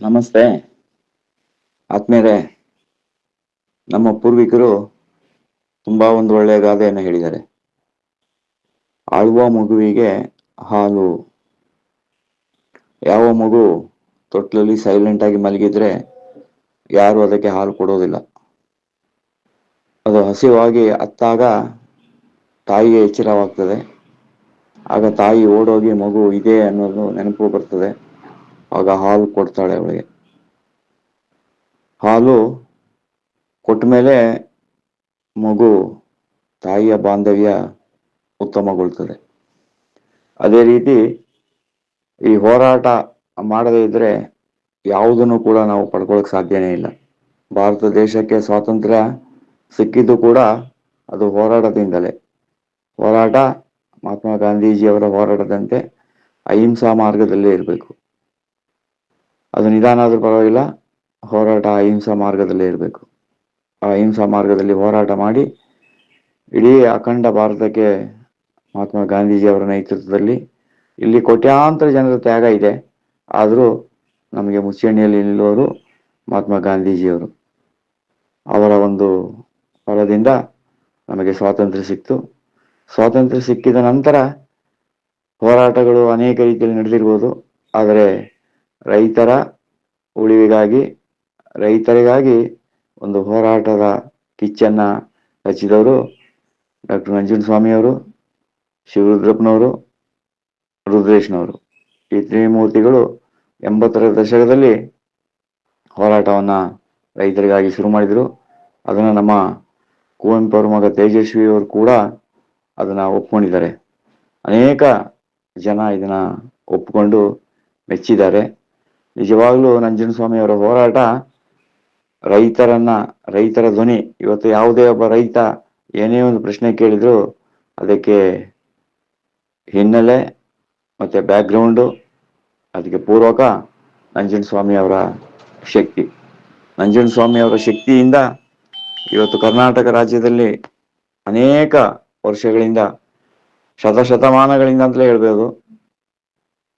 ನಮಸ್ತೆ. ಆತ್ಮೇಲೆ ನಮ್ಮ ಪೂರ್ವಿಕರು ತುಂಬಾ ಒಂದು ಒಳ್ಳೆಯ ಗಾದೆಯನ್ನು ಹೇಳಿದ್ದಾರೆ. ಆಳುವ ಮಗುವಿಗೆ ಹಾಲು. ಯಾವ ಮಗು ತೊಟ್ಲಲ್ಲಿ ಸೈಲೆಂಟ್ ಆಗಿ ಮಲಗಿದ್ರೆ ಯಾರು ಅದಕ್ಕೆ ಹಾಲು ಕೊಡೋದಿಲ್ಲ. ಅದು ಹಸಿವಾಗಿ ಅತ್ತಾಗ ತಾಯಿಗೆ ಎಚ್ಚರವಾಗ್ತದೆ. ಆಗ ತಾಯಿ ಓಡೋಗಿ ಮಗು ಇದೆ ಅನ್ನೋದು ನೆನಪು ಬರ್ತದೆ. ಆಗ ಹಾಲು ಕೊಡ್ತಾಳೆ ಅವಳಿಗೆ. ಹಾಲು ಕೊಟ್ಟ ಮೇಲೆ ಮಗು ತಾಯಿಯ ಬಾಂಧವ್ಯ ಉತ್ತಮಗೊಳ್ತದೆ. ಅದೇ ರೀತಿ ಈ ಹೋರಾಟ ಮಾಡದೇ ಇದ್ರೆ ಯಾವುದನ್ನು ಕೂಡ ನಾವು ಪಡ್ಕೊಳಕ್ ಸಾಧ್ಯನೇ ಇಲ್ಲ. ಭಾರತ ದೇಶಕ್ಕೆ ಸ್ವಾತಂತ್ರ್ಯ ಸಿಕ್ಕಿದ್ದು ಕೂಡ ಅದು ಹೋರಾಟದಿಂದಲೇ. ಹೋರಾಟ ಮಹಾತ್ಮ ಗಾಂಧೀಜಿಯವರ ಹೋರಾಟದಂತೆ ಅಹಿಂಸಾ ಮಾರ್ಗದಲ್ಲೇ ಇರಬೇಕು. ಅದು ನಿಧಾನ ಆದ್ರೂ ಪರವಾಗಿಲ್ಲ, ಹೋರಾಟ ಅಹಿಂಸಾ ಮಾರ್ಗದಲ್ಲೇ ಇರಬೇಕು. ಆ ಅಹಿಂಸಾ ಮಾರ್ಗದಲ್ಲಿ ಹೋರಾಟ ಮಾಡಿ, ಇಡೀ ಅಖಂಡ ಭಾರತಕ್ಕೆ ಮಹಾತ್ಮ ಗಾಂಧೀಜಿ ಅವರ ನೇತೃತ್ವದಲ್ಲಿ ಇಲ್ಲಿ ಕೋಟ್ಯಾಂತರ ಜನರ ತ್ಯಾಗ ಇದೆ. ಆದರೂ ನಮಗೆ ಮುಚ್ಚಣಿಯಲ್ಲಿ ನಿಲ್ಲುವರು ಮಹಾತ್ಮ ಗಾಂಧೀಜಿಯವರು. ಅವರ ಒಂದು ಫಲದಿಂದ ನಮಗೆ ಸ್ವಾತಂತ್ರ್ಯ ಸಿಕ್ತು. ಸ್ವಾತಂತ್ರ್ಯ ಸಿಕ್ಕಿದ ನಂತರ ಹೋರಾಟಗಳು ಅನೇಕ ರೀತಿಯಲ್ಲಿ ನಡೆದಿರ್ಬೋದು. ಆದರೆ ರೈತರ ಉಳಿವಿಗಾಗಿ, ರೈತರಿಗಾಗಿ ಒಂದು ಹೋರಾಟದ ಕಿಚ್ಚನ್ನ ಹಚ್ಚಿದವರು ಡಾಕ್ಟರ್ ನಂಜನಸ್ವಾಮಿಯವರು ಶಿವರುದ್ರಪ್ಪನವರು, ರುದ್ರೇಶ್ನವರು. ಈ ತ್ರಿಮೂರ್ತಿಗಳು ಎಂಬತ್ತರ ದಶಕದಲ್ಲಿ ಹೋರಾಟವನ್ನ ರೈತರಿಗಾಗಿ ಶುರು ಮಾಡಿದರು. ಅದನ್ನು ನಮ್ಮ ಕುವೆಂಪು ಅವ್ರ ಮಗ ತೇಜಸ್ವಿ ಅವರು ಕೂಡ ಅದನ್ನ ಒಪ್ಕೊಂಡಿದ್ದಾರೆ. ಅನೇಕ ಜನ ಇದನ್ನ ಒಪ್ಕೊಂಡು ಮೆಚ್ಚಿದ್ದಾರೆ. ನಿಜವಾಗ್ಲೂ ಅವರ ಹೋರಾಟ ರೈತರನ್ನ, ರೈತರ ಧ್ವನಿ, ಇವತ್ತು ಯಾವುದೇ ಒಬ್ಬ ರೈತ ಏನೇ ಒಂದು ಪ್ರಶ್ನೆ ಕೇಳಿದ್ರು ಅದಕ್ಕೆ ಹಿನ್ನೆಲೆ ಮತ್ತೆ ಬ್ಯಾಕ್ಗ್ರೌಂಡು ಅದಕ್ಕೆ ಪೂರ್ವಕ ನಂಜನಸ್ವಾಮಿ ಅವರ ಶಕ್ತಿ. ನಂಜನಸ್ವಾಮಿ ಅವರ ಶಕ್ತಿಯಿಂದ ಇವತ್ತು ಕರ್ನಾಟಕ ರಾಜ್ಯದಲ್ಲಿ ಅನೇಕ ವರ್ಷಗಳಿಂದ, ಶತಶತಮಾನಗಳಿಂದ ಅಂತಲೇ ಹೇಳ್ಬೋದು,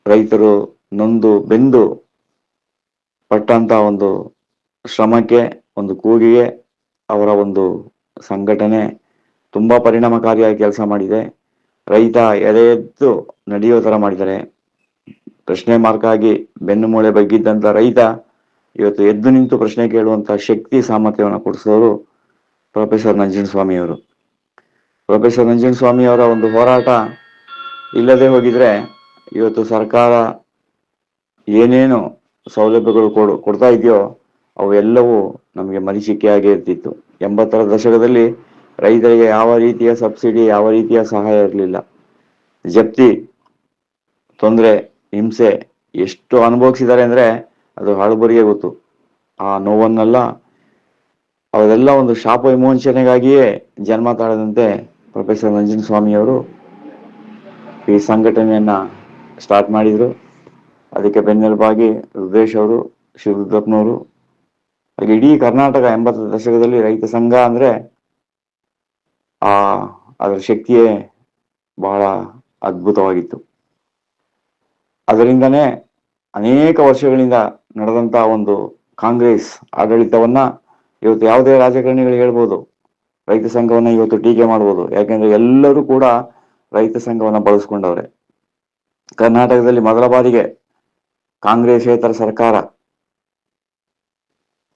ರೈತರು ನೊಂದು ಬೆಂದು ಪಟ್ಟಂತ ಒಂದು ಶ್ರಮಕ್ಕೆ, ಒಂದು ಕೂಗಿಗೆ ಅವರ ಒಂದು ಸಂಘಟನೆ ತುಂಬಾ ಪರಿಣಾಮಕಾರಿಯಾಗಿ ಕೆಲಸ ಮಾಡಿದೆ. ರೈತ ಎದೆ ಎದ್ದು ನಡೆಯೋ ತರ ಮಾಡಿದ್ದಾರೆ. ಪ್ರಶ್ನೆ ಮಾರ್ಕ್ ಆಗಿ ಬೆನ್ನು ಮೂಳೆ ಬಗ್ಗಿದ್ದಂತ ರೈತ ಇವತ್ತು ಎದ್ದು ನಿಂತು ಪ್ರಶ್ನೆ ಕೇಳುವಂತ ಶಕ್ತಿ ಸಾಮರ್ಥ್ಯವನ್ನು ಕೊಡಿಸೋರು ಪ್ರೊಫೆಸರ್ ನಂಜನಸ್ವಾಮಿ ಅವರು. ಪ್ರೊಫೆಸರ್ ನಂಜನಸ್ವಾಮಿ ಅವರ ಒಂದು ಹೋರಾಟ ಇಲ್ಲದೆ ಹೋಗಿದ್ರೆ ಇವತ್ತು ಸರ್ಕಾರ ಏನೇನು ಸೌಲಭ್ಯಗಳು ಕೊಡು, ಕೊಡ್ತಾ ಇದೆಯೋ, ಅವೆಲ್ಲವೂ ನಮಗೆ ಮರೀಚಿಕೆಯಾಗೇ ಇರ್ತಿತ್ತು. ಎಂಬತ್ತರ ದಶಕದಲ್ಲಿ ರೈತರಿಗೆ ಯಾವ ರೀತಿಯ ಸಬ್ಸಿಡಿ, ಯಾವ ರೀತಿಯ ಸಹಾಯ ಇರಲಿಲ್ಲ. ಜಪ್ತಿ, ತೊಂದರೆ, ಹಿಂಸೆ ಎಷ್ಟು ಅನುಭವಿಸಿದ್ದಾರೆ ಅಂದ್ರೆ ಅದು ಹಳಬರಿಗೆ ಗೊತ್ತು. ಆ ನೋವನ್ನೆಲ್ಲ, ಅವೆಲ್ಲ ಒಂದು ಶಾಪ ವಿಮೋಚನೆಗಾಗಿಯೇ ಜನ್ಮ ತಾಳದಂತೆ ಪ್ರೊಫೆಸರ್ ನಂಜನಸ್ವಾಮಿ ಅವರು ಈ ಸಂಘಟನೆಯನ್ನ ಸ್ಟಾರ್ಟ್ ಮಾಡಿದ್ರು. ಅದಕ್ಕೆ ಬೆನ್ನೆಲುಬಾಗಿ ರುದ್ರೇಶ್ ಅವರು ಶಿವರುದ್ರಪ್ಪನವರು ಹಾಗೆ ಇಡೀ ಕರ್ನಾಟಕ ಎಂಬತ್ತರ ದಶಕದಲ್ಲಿ ರೈತ ಸಂಘ ಅಂದ್ರೆ ಆ ಅದರ ಶಕ್ತಿಯೇ ಬಹಳ ಅದ್ಭುತವಾಗಿತ್ತು. ಅದರಿಂದನೇ ಅನೇಕ ವರ್ಷಗಳಿಂದ ನಡೆದಂತ ಒಂದು ಕಾಂಗ್ರೆಸ್ ಆಡಳಿತವನ್ನ ಇವತ್ತು ಯಾವುದೇ ರಾಜಕಾರಣಿಗಳು ಹೇಳ್ಬೋದು, ರೈತ ಸಂಘವನ್ನ ಇವತ್ತು ಟೀಕೆ ಮಾಡ್ಬೋದು, ಯಾಕೆಂದ್ರೆ ಎಲ್ಲರೂ ಕೂಡ ರೈತ ಸಂಘವನ್ನ ಬಳಸ್ಕೊಂಡವ್ರೆ. ಕರ್ನಾಟಕದಲ್ಲಿ ಮೊದಲ ಬಾರಿಗೆ ಕಾಂಗ್ರೆಸ್ಸೇತರ ಸರ್ಕಾರ.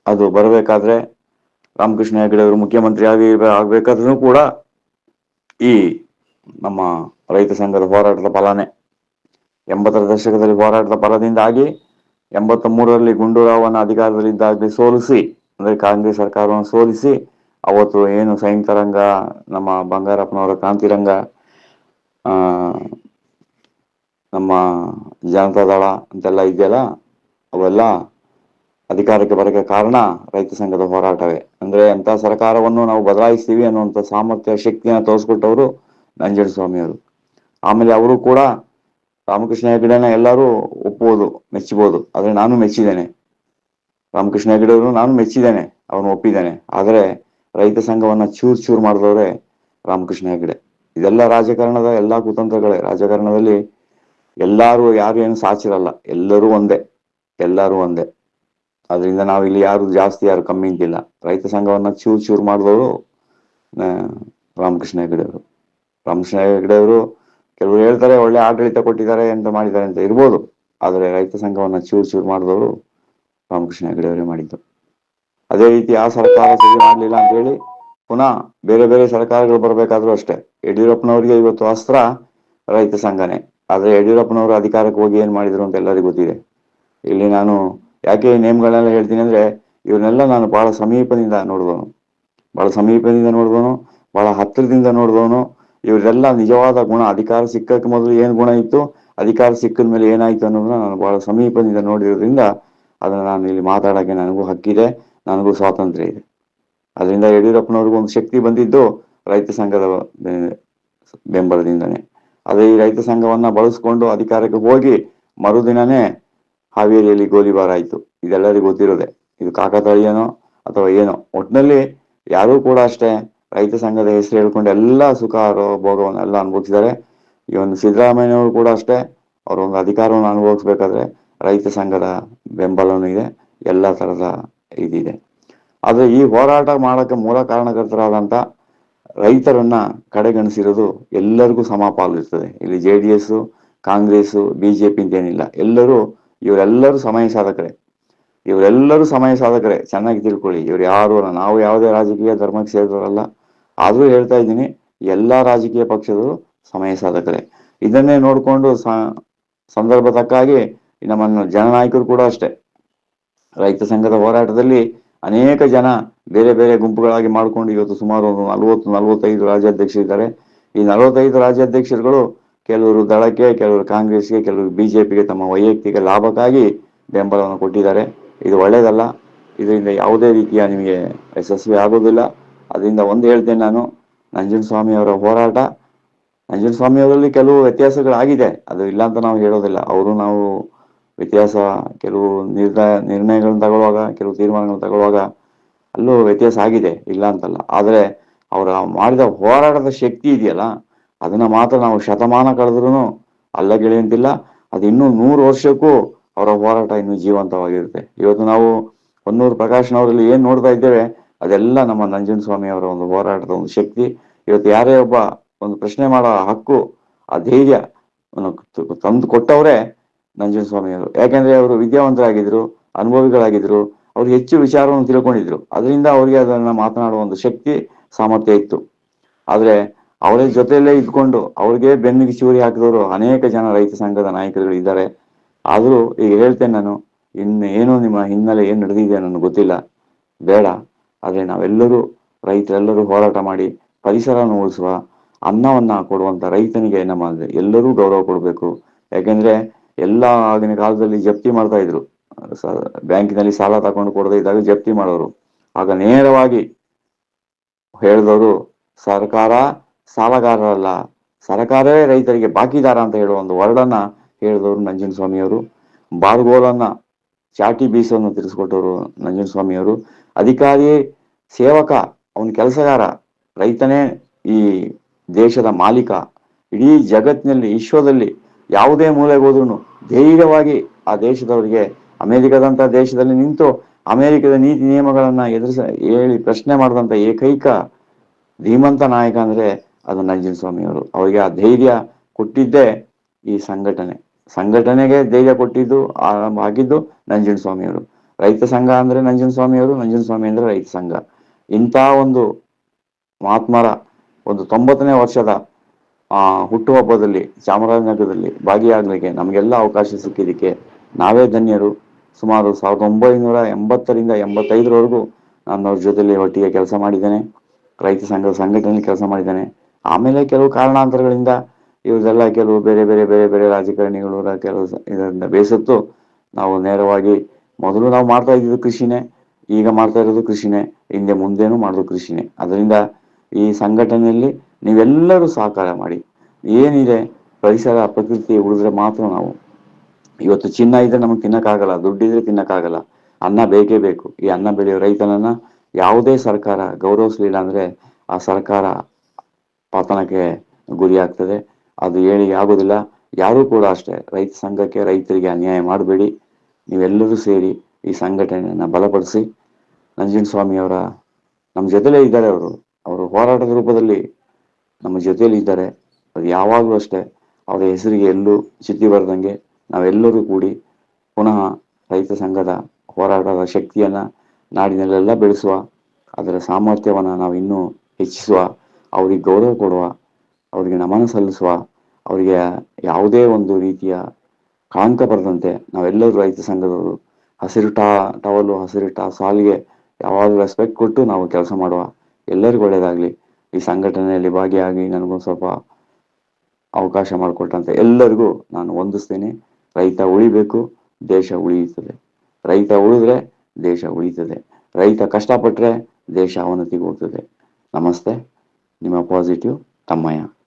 ಅದು ಬರಬೇಕಾದ್ರೆ ರಾಮಕೃಷ್ಣ ಹೆಗಡೆ ಅವರು ಮುಖ್ಯಮಂತ್ರಿ ಆಗಿ ಆಗ್ಬೇಕಾದ್ರೂ ಕೂಡ ಈ ನಮ್ಮ ರೈತ ಸಂಘದ ಹೋರಾಟದ ಫಲನೇ. ಎಂಬತ್ತರ ದಶಕದಲ್ಲಿ ಹೋರಾಟದ ಫಲದಿಂದಾಗಿ ಎಂಬತ್ತ ಮೂರರಲ್ಲಿ ಗುಂಡೂರಾವನ ಅಧಿಕಾರದಲ್ಲಿದ್ದಾಗಲಿ ಸೋಲಿಸಿ, ಅಂದ್ರೆ ಕಾಂಗ್ರೆಸ್ ಸರ್ಕಾರವನ್ನು ಸೋಲಿಸಿ, ಅವತ್ತು ಏನು ಸೈನಿಕ ರಂಗ, ನಮ್ಮ ಬಂಗಾರಪ್ಪನವರ ಕ್ರಾಂತಿರಂಗ ಆ, ನಮ್ಮ ಜನತಾದಳ ಅಂತೆಲ್ಲ ಇದೆಯಲ್ಲ, ಅವೆಲ್ಲ ಅಧಿಕಾರಕ್ಕೆ ಬರಕ್ಕೆ ಕಾರಣ ರೈತ ಸಂಘದ ಹೋರಾಟವೇ. ಅಂದ್ರೆ ಅಂತ ಸರ್ಕಾರವನ್ನು ನಾವು ಬದಲಾಯಿಸ್ತೀವಿ ಅನ್ನುವಂಥ ಸಾಮರ್ಥ್ಯ, ಶಕ್ತಿಯನ್ನು ತೋರಿಸ್ಕೊಟ್ಟವರು ಅವರು ಆಮೇಲೆ ಅವರು ಕೂಡ ರಾಮಕೃಷ್ಣ ಹೆಗಡೆನ ಎಲ್ಲರೂ ಒಪ್ಪಬಹುದು ಮೆಚ್ಚಬಹುದು ಆದ್ರೆ ನಾನು ಮೆಚ್ಚಿದ್ದೇನೆ. ರಾಮಕೃಷ್ಣ ಹೆಗಡೆ ಅವರು ನಾನು ಮೆಚ್ಚಿದ್ದೇನೆ ಅವನು ಒಪ್ಪಿದ್ದೇನೆ. ಆದರೆ ರೈತ ಸಂಘವನ್ನ ಚೂರ್ ಚೂರ್ ಮಾಡಿದವರೇ ರಾಮಕೃಷ್ಣ ಹೆಗಡೆ. ಇದೆಲ್ಲ ರಾಜಕಾರಣದ ಎಲ್ಲಾ ಕುತಂತ್ರಗಳೇ. ರಾಜಕಾರಣದಲ್ಲಿ ಎಲ್ಲಾರು ಯಾರು ಏನು ಸಾಚಿರಲ್ಲ. ಎಲ್ಲರೂ ಒಂದೇ. ಎಲ್ಲರೂ ಒಂದೇ. ಅದರಿಂದ ನಾವು ಇಲ್ಲಿ ಯಾರು ಜಾಸ್ತಿ ಯಾರು ಕಮ್ಮಿ ಇದ್ದಿಲ್ಲ ರೈತ ಸಂಘವನ್ನ ಚೂರು ಚೂರು ಮಾಡಿದವರು ರಾಮಕೃಷ್ಣ ಹೆಗಡೆ ಅವರು. ರಾಮಕೃಷ್ಣ ಹೆಗಡೆ ಅವರು ಕೆಲವರು ಹೇಳ್ತಾರೆ, ಒಳ್ಳೆ ಆಡಳಿತ ಕೊಟ್ಟಿದ್ದಾರೆ ಅಂತ ಮಾಡಿದ್ದಾರೆ ಅಂತ ಇರ್ಬೋದು. ಆದರೆ ರೈತ ಸಂಘವನ್ನ ಚೂರು ಚೂರು ಮಾಡಿದವರು ರಾಮಕೃಷ್ಣ ಹೆಗಡೆ ಅವರೇ ಮಾಡಿದ್ದು. ಅದೇ ರೀತಿ ಆ ಸರ್ಕಾರ ಸರಿ ಮಾಡಲಿಲ್ಲ ಅಂತ ಹೇಳಿ ಪುನಃ ಬೇರೆ ಬೇರೆ ಸರ್ಕಾರಗಳು ಬರಬೇಕಾದ್ರೂ ಅಷ್ಟೇ. ಯಡಿಯೂರಪ್ಪನವರಿಗೆ ಇವತ್ತು ಅಸ್ತ್ರ ರೈತ ಸಂಘನೇ. ಆದ್ರೆ ಯಡಿಯೂರಪ್ಪನವರು ಅಧಿಕಾರಕ್ಕೆ ಹೋಗಿ ಏನ್ ಮಾಡಿದ್ರು ಅಂತ ಎಲ್ಲರಿಗೂ ಗೊತ್ತಿದೆ. ಇಲ್ಲಿ ನಾನು ಯಾಕೆ ಈ ನೇಮ್ಗಳನ್ನೆಲ್ಲ ಹೇಳ್ತೀನಿ ಅಂದ್ರೆ ಇವನ್ನೆಲ್ಲ ನಾನು ಬಹಳ ಸಮೀಪದಿಂದ ನೋಡಿದವನು. ಬಹಳ ಸಮೀಪದಿಂದ ನೋಡಿದವನು, ಬಹಳ ಹತ್ತಿರದಿಂದ ನೋಡಿದವನು. ಇವರೆಲ್ಲ ನಿಜವಾದ ಗುಣ, ಅಧಿಕಾರ ಸಿಕ್ಕಕ್ಕೆ ಮೊದಲು ಏನ್ ಗುಣ ಇತ್ತು, ಅಧಿಕಾರ ಸಿಕ್ಕಿದ ಮೇಲೆ ಏನಾಯ್ತು ಅನ್ನೋದನ್ನ ನಾನು ಬಹಳ ಸಮೀಪದಿಂದ ನೋಡಿರೋದ್ರಿಂದ ಅದನ್ನ ನಾನು ಇಲ್ಲಿ ಮಾತಾಡಕ್ಕೆ ನನಗೂ ಹಕ್ಕಿದೆ, ನನಗೂ ಸ್ವಾತಂತ್ರ್ಯ ಇದೆ. ಅದರಿಂದ ಯಡಿಯೂರಪ್ಪನವ್ರಿಗೂ ಒಂದು ಶಕ್ತಿ ಬಂದಿದ್ದು ರೈತ ಸಂಘದ ಬೆಂಬಲದಿಂದನೇ. ಅದೇ ಈ ರೈತ ಸಂಘವನ್ನ ಬಳಸ್ಕೊಂಡು ಅಧಿಕಾರಕ್ಕೆ ಹೋಗಿ ಮರುದಿನನೇ ಹಾವೇರಿಯಲ್ಲಿ ಗೋಲಿಬಾರ್ ಆಯ್ತು. ಇದೆಲ್ಲರಿಗೂ ಗೊತ್ತಿರೋದೆ. ಇದು ಕಾಕತಾಳೀಯನೋ ಅಥವಾ ಏನೋ. ಒಟ್ಟಿನಲ್ಲಿ ಯಾರೂ ಕೂಡ ಅಷ್ಟೇ ರೈತ ಸಂಘದ ಹೆಸರು ಹೇಳ್ಕೊಂಡು ಎಲ್ಲ ಸುಖ ಭೋಗವನ್ನು ಎಲ್ಲ ಅನುಭವಿಸಿದ್ದಾರೆ. ಇವನು ಸಿದ್ದರಾಮಯ್ಯನವರು ಕೂಡ ಅಷ್ಟೇ ಅವರೊಂದು ಒಂದು ಅಧಿಕಾರವನ್ನು ಅನುಭವಿಸ್ಬೇಕಾದ್ರೆ ರೈತ ಸಂಘದ ಬೆಂಬಲನೂ ಇದೆ. ಎಲ್ಲ ತರದ ಇದಿದೆ. ಆದ್ರೆ ಈ ಹೋರಾಟ ಮಾಡಕ್ಕೆ ಮೂಲ ಕಾರಣಕರ್ತರಾದಂತ ರೈತರನ್ನ ಕಡೆಗಣಿಸಿರೋದು ಎಲ್ಲರಿಗೂ ಸಮಪಾಲು ಇರ್ತದೆ ಇಲ್ಲಿ J D S, Congress BJP ಅಂತೇನಿಲ್ಲ ಎಲ್ಲರೂ ಇವರೆಲ್ಲರೂ ಸಮಯ ಸಾಧಕರೇ. ಇವರೆಲ್ಲರೂ ಸಮಯ ಸಾಧಕರೇ. ಚೆನ್ನಾಗಿ ತಿಳ್ಕೊಳ್ಳಿ. ಇವ್ರು ಯಾರು. ನಾವು ಯಾವುದೇ ರಾಜಕೀಯ ಧರ್ಮಕ್ಕೆ ಸೇರಿದವರಲ್ಲ. ಆದ್ರೂ ಹೇಳ್ತಾ ಇದ್ದೀನಿ, ಎಲ್ಲಾ ರಾಜಕೀಯ ಪಕ್ಷದವರು ಸಮಯ ಸಾಧಕರೇ. ಇದನ್ನೇ ನೋಡ್ಕೊಂಡು ಸಂದರ್ಭ ತಕ್ಕಾಗಿ ನಮ್ಮನ್ನು ಜನನಾಯಕರು ಕೂಡ ಅಷ್ಟೇ. ರೈತ ಸಂಘದ ಹೋರಾಟದಲ್ಲಿ ಅನೇಕ ಜನ ಬೇರೆ ಬೇರೆ ಗುಂಪುಗಳಾಗಿ ಮಾಡ್ಕೊಂಡು ಇವತ್ತು ಸುಮಾರು ಒಂದು ನಲವತ್ತು, ನಲವತ್ತೈದು ರಾಜ್ಯಾಧ್ಯಕ್ಷರಿದ್ದಾರೆ ಈ ನಲವತ್ತೈದು ರಾಜ್ಯಾಧ್ಯಕ್ಷರುಗಳು ಕೆಲವರು ದಳಕ್ಕೆ, ಕೆಲವರು ಕಾಂಗ್ರೆಸ್ಗೆ, ಕೆಲವರು ಬಿಜೆಪಿಗೆ ತಮ್ಮ ವೈಯಕ್ತಿಕ ಲಾಭಕ್ಕಾಗಿ ಬೆಂಬಲವನ್ನು ಕೊಟ್ಟಿದ್ದಾರೆ. ಇದು ಒಳ್ಳೆಯದಲ್ಲ. ಇದರಿಂದ ಯಾವುದೇ ರೀತಿಯ ನಿಮಗೆ ಯಶಸ್ವಿ ಆಗೋದಿಲ್ಲ. ಅದರಿಂದ ಒಂದು ಹೇಳ್ತೇನೆ ನಾನು, ನಂಜನಸ್ವಾಮಿ ಅವರ ಹೋರಾಟ, ನಂಜನಸ್ವಾಮಿ ಅವರಲ್ಲಿ ಕೆಲವು ವ್ಯತ್ಯಾಸಗಳಾಗಿದೆ. ಅದು ಇಲ್ಲ ಅಂತ ನಾವು ಹೇಳೋದಿಲ್ಲ. ಅವರು ನಾವು ವ್ಯತ್ಯಾಸ, ಕೆಲವು ನಿರ್ಣಯ ನಿರ್ಣಯಗಳನ್ನು ತಗೊಳ್ಳುವಾಗ ಕೆಲವು ತೀರ್ಮಾನಗಳನ್ನು ತಗೊಳ್ಳುವಾಗ ಅಲ್ಲೂ ವ್ಯತ್ಯಾಸ ಆಗಿದೆ, ಇಲ್ಲ ಅಂತಲ್ಲ. ಆದ್ರೆ ಅವರ ಮಾಡಿದ ಹೋರಾಟದ ಶಕ್ತಿ ಇದೆಯಲ್ಲ, ಅದನ್ನ ಮಾತ್ರ ನಾವು ಶತಮಾನ ಕಳೆದ್ರೂ ಅಲ್ಲ ಗೆಳೆಯಂತಿಲ್ಲ, ಅದು ಇನ್ನೂ ನೂರು ವರ್ಷಕ್ಕೂ ಅವರ ಹೋರಾಟ ಇನ್ನೂ ಜೀವಂತವಾಗಿರುತ್ತೆ. ಇವತ್ತು ನಾವು ಹೊನ್ನೂರು ಪ್ರಕಾಶನವರಲ್ಲಿ ಏನು ನೋಡ್ತಾ ಇದ್ದೇವೆ, ಅದೆಲ್ಲ ನಮ್ಮ ನಂಜನಸ್ವಾಮಿ ಅವರ ಒಂದು ಹೋರಾಟದ ಒಂದು ಶಕ್ತಿ. ಇವತ್ತು ಯಾರೇ ಒಬ್ಬ ಒಂದು ಪ್ರಶ್ನೆ ಮಾಡೋ ಹಕ್ಕು, ಆ ಧೈರ್ಯ ತಂದು ಕೊಟ್ಟವರೇ ನಂಜನಸ್ವಾಮಿ ಅವರು ಯಾಕೆಂದ್ರೆ ಅವರು ವಿದ್ಯಾವಂತರಾಗಿದ್ರು, ಅನುಭವಿಗಳಾಗಿದ್ರು, ಅವ್ರು ಹೆಚ್ಚು ವಿಚಾರವನ್ನು ತಿಳ್ಕೊಂಡಿದ್ರು. ಅದರಿಂದ ಅವರಿಗೆ ಅದನ್ನ ಮಾತನಾಡುವ ಒಂದು ಶಕ್ತಿ, ಸಾಮರ್ಥ್ಯ ಇತ್ತು. ಆದ್ರೆ ಅವರ ಜೊತೆಯಲ್ಲೇ ಇದ್ಕೊಂಡು ಅವ್ರಿಗೆ ಬೆನ್ನಿಗೆ ಚೂರಿ ಹಾಕಿದವರು ಅನೇಕ ಜನ ರೈತ ಸಂಘದ ನಾಯಕರುಗಳು ಇದ್ದಾರೆ. ಆದ್ರೂ ಈಗ ಹೇಳ್ತೇನೆ ನಾನು, ಇನ್ನು ಏನು ನಿಮ್ಮ ಹಿನ್ನೆಲೆ ಏನ್ ನಡೆದಿದೆ ನನಗೆ ಗೊತ್ತಿಲ್ಲ. ಬೇಡ. ಆದ್ರೆ ನಾವೆಲ್ಲರೂ ರೈತರೆಲ್ಲರೂ ಹೋರಾಟ ಮಾಡಿ ಪರಿಸರವನ್ನು ಉಳಿಸುವ ಅನ್ನವನ್ನ ಕೊಡುವಂತ ರೈತನಿಗೆ ನಮ್ಮ ಎಲ್ಲರೂ ಗೌರವ ಕೊಡಬೇಕು. ಯಾಕೆಂದ್ರೆ ಎಲ್ಲ ಆಗಿನ ಕಾಲದಲ್ಲಿ ಜಪ್ತಿ ಮಾಡ್ತಾ ಇದ್ರು. ಬ್ಯಾಂಕಿನಲ್ಲಿ ಸಾಲ ತಗೊಂಡು ಕೊಡದೇ ಇದ್ದಾಗ ಜಪ್ತಿ ಮಾಡೋರು. ಆಗ ನೇರವಾಗಿ ಹೇಳಿದವರು, ಸರ್ಕಾರ ಸಾಲಗಾರರಲ್ಲ, ಸರ್ಕಾರವೇ ರೈತರಿಗೆ ಬಾಕಿದಾರ ಅಂತ ಹೇಳುವ ಒಂದು ವರ್ಡನ್ನ ಹೇಳಿದವರು ನಂಜನಸ್ವಾಮಿಯವರು ಬಾರ್ಗೋಲನ್ನ ಚಾಟಿ ಬೀಸವನ್ನು ತಿಳಿಸ್ಕೊಟ್ಟವರು ನಂಜನಸ್ವಾಮಿಯವರು ಅಧಿಕಾರಿ, ಸೇವಕ, ಅವನ ಕೆಲಸಗಾರ, ರೈತನೇ ಈ ದೇಶದ ಮಾಲೀಕ. ಇಡೀ ಜಗತ್ತಿನಲ್ಲಿ, ವಿಶ್ವದಲ್ಲಿ ಯಾವುದೇ ಮೂಲೆಗೆ ಧೈರ್ಯವಾಗಿ ಆ ದೇಶದವರಿಗೆ, ಅಮೆರಿಕದಂತ ದೇಶದಲ್ಲಿ ನಿಂತು ಅಮೆರಿಕದ ನೀತಿ ನಿಯಮಗಳನ್ನ ಎದುರಿಸ, ಹೇಳಿ ಪ್ರಶ್ನೆ ಮಾಡಿದಂತ ಏಕೈಕ ಧೀಮಂತ ನಾಯಕ ಅಂದ್ರೆ ಅದು ನಂಜನಸ್ವಾಮಿ ಅವರು. ಅವರಿಗೆ ಆ ಧೈರ್ಯ ಕೊಟ್ಟಿದ್ದೇ ಈ ಸಂಘಟನೆ. ಸಂಘಟನೆಗೆ ಧೈರ್ಯ ಕೊಟ್ಟಿದ್ದು, ಆರಂಭ ಆಗಿದ್ದು ನಂಜನ್ ಸ್ವಾಮಿಯವರು ರೈತ ಸಂಘ ಅಂದ್ರೆ ನಂಜನ್ ಸ್ವಾಮಿಯವರು ನಂಜನ್ ಸ್ವಾಮಿ ಅಂದ್ರೆ ರೈತ ಸಂಘ. ಇಂತಹ ಒಂದು ಮಹಾತ್ಮರ ಒಂದು ತೊಂಬತ್ತನೇ ವರ್ಷದ ಹುಟ್ಟುಹಬ್ಬದಲ್ಲಿ, ಚಾಮರಾಜನಗರದಲ್ಲಿ ಭಾಗಿಯಾಗಲಿಕ್ಕೆ ನಮಗೆಲ್ಲ ಅವಕಾಶ ಸಿಕ್ಕಿದ್ದಕ್ಕೆ ನಾವೇ ಧನ್ಯರು. ಸುಮಾರು ಸಾವಿರದ ಒಂಬೈನೂರ ಎಂಬತ್ತರಿಂದ ಎಂಬತ್ತೈದರವರೆಗೂ ನಾನು ಅವ್ರ ಜೊತೆಯಲ್ಲಿ ಒಟ್ಟಿಗೆ ಕೆಲಸ ಮಾಡಿದ್ದೇನೆ. ರೈತ ಸಂಘದ ಸಂಘಟನೆಯಲ್ಲಿ ಕೆಲಸ ಮಾಡಿದ್ದೇನೆ. ಆಮೇಲೆ ಕೆಲವು ಕಾರಣಾಂತರಗಳಿಂದ ಇವರೆಲ್ಲ ಕೆಲವು ಬೇರೆ ಬೇರೆ ಬೇರೆ ಬೇರೆ ರಾಜಕಾರಣಿಗಳು ಕೆಲವು ಇದರಿಂದ ಬೇಸತ್ತು ನಾವು ನೇರವಾಗಿ ಮೊದಲು ನಾವು ಮಾಡ್ತಾ ಇದ್ದಿದ್ದು ಕೃಷಿನೇ, ಈಗ ಮಾಡ್ತಾ ಇರೋದು ಕೃಷಿನೇ, ಹಿಂದೆ ಮುಂದೇನು ಮಾಡೋದು ಕೃಷಿನೇ. ಅದರಿಂದ ಈ ಸಂಘಟನೆಯಲ್ಲಿ ನೀವೆಲ್ಲರೂ ಸಹಕಾರ ಮಾಡಿ. ಏನಿದೆ? ಪರಿಸರ, ಪ್ರಕೃತಿ ಉಳಿದ್ರೆ ಮಾತ್ರ ನಾವು. ಇವತ್ತು ಚಿನ್ನ ಇದ್ರೆ ನಮಗೆ ತಿನ್ನಕ್ಕಾಗಲ್ಲ, ದುಡ್ಡಿದ್ರೆ ತಿನ್ನಕ್ಕಾಗಲ್ಲ. ಅನ್ನ ಬೇಕೇ ಬೇಕು. ಈ ಅನ್ನ ಬೆಳೆಯೋ ರೈತನನ್ನ ಯಾವುದೇ ಸರ್ಕಾರ ಗೌರವಿಸಲಿಲ್ಲ ಅಂದ್ರೆ ಆ ಸರ್ಕಾರ ಪತನಕ್ಕೆ ಗುರಿ ಆಗ್ತದೆ. ಅದು ಹೇಳಿ ಆಗೋದಿಲ್ಲ. ಯಾರೂ ಕೂಡ ಅಷ್ಟೇ. ರೈತ ಸಂಘಕ್ಕೆ ರೈತರಿಗೆ ಅನ್ಯಾಯ ಮಾಡಬೇಡಿ. ನೀವೆಲ್ಲರೂ ಸೇರಿ ಈ ಸಂಘಟನೆಯನ್ನ ಬಲಪಡಿಸಿ. ಅವರ ನಮ್ಮ ಜೊತೆಲೇ ಇದ್ದಾರೆ ಅವರು. ಅವರು ಹೋರಾಟದ ರೂಪದಲ್ಲಿ ನಮ್ಮ ಜೊತೆಯಲ್ಲಿ ಇದ್ದಾರೆ. ಅದು ಯಾವಾಗಲೂ ಅಷ್ಟೇ. ಅವರ ಹೆಸರಿಗೆ ಎಲ್ಲೂ ಚಿತ್ತಿ ಬರ್ದಂಗೆ ನಾವೆಲ್ಲರೂ ಕೂಡಿ ಪುನಃ ರೈತ ಸಂಘದ ಹೋರಾಟದ ಶಕ್ತಿಯನ್ನು ನಾಡಿನಲ್ಲೆಲ್ಲ ಬೆಳೆಸುವ, ಅದರ ಸಾಮರ್ಥ್ಯವನ್ನು ನಾವು ಇನ್ನೂ ಹೆಚ್ಚಿಸುವ, ಅವರಿಗೆ ಗೌರವ ಕೊಡುವ, ಅವರಿಗೆ ನಮನ ಸಲ್ಲಿಸುವ, ಅವರಿಗೆ ಯಾವುದೇ ಒಂದು ರೀತಿಯ ಕಳಂಕ ಬರದಂತೆ ನಾವೆಲ್ಲರೂ ರೈತ ಸಂಘದವರು ಹಸಿರು ಟಾ ಟವಲು ಹಸಿರು ಟಾ ಸಾಲಿಗೆ ಯಾವಾಗಲೂ ರೆಸ್ಪೆಕ್ಟ್ ಕೊಟ್ಟು ನಾವು ಕೆಲಸ ಮಾಡುವ ಎಲ್ಲರಿಗೂ ಒಳ್ಳೆಯದಾಗಲಿ ಈ ಸಂಘಟನೆಯಲ್ಲಿ ಭಾಗಿಯಾಗಿ ನನಗೊಂದು ಸ್ವಲ್ಪ ಅವಕಾಶ ಮಾಡಿಕೊಟ್ಟಂತ ಎಲ್ಲರಿಗೂ ನಾನು ವಂದಿಸ್ತೇನೆ. ರೈತ ಉಳಿಬೇಕು, ದೇಶ ಉಳಿಯುತ್ತದೆ. ರೈತ ಉಳಿದ್ರೆ ದೇಶ ಉಳಿತದೆ. ರೈತ ಕಷ್ಟಪಟ್ಟರೆ ದೇಶ ಅವನತಿಗೆ ಹೋಗ್ತದೆ. ನಮಸ್ತೆ. ನಿಮ್ಮ ಪಾಸಿಟಿವ್ ತಮ್ಮಯ್ಯ.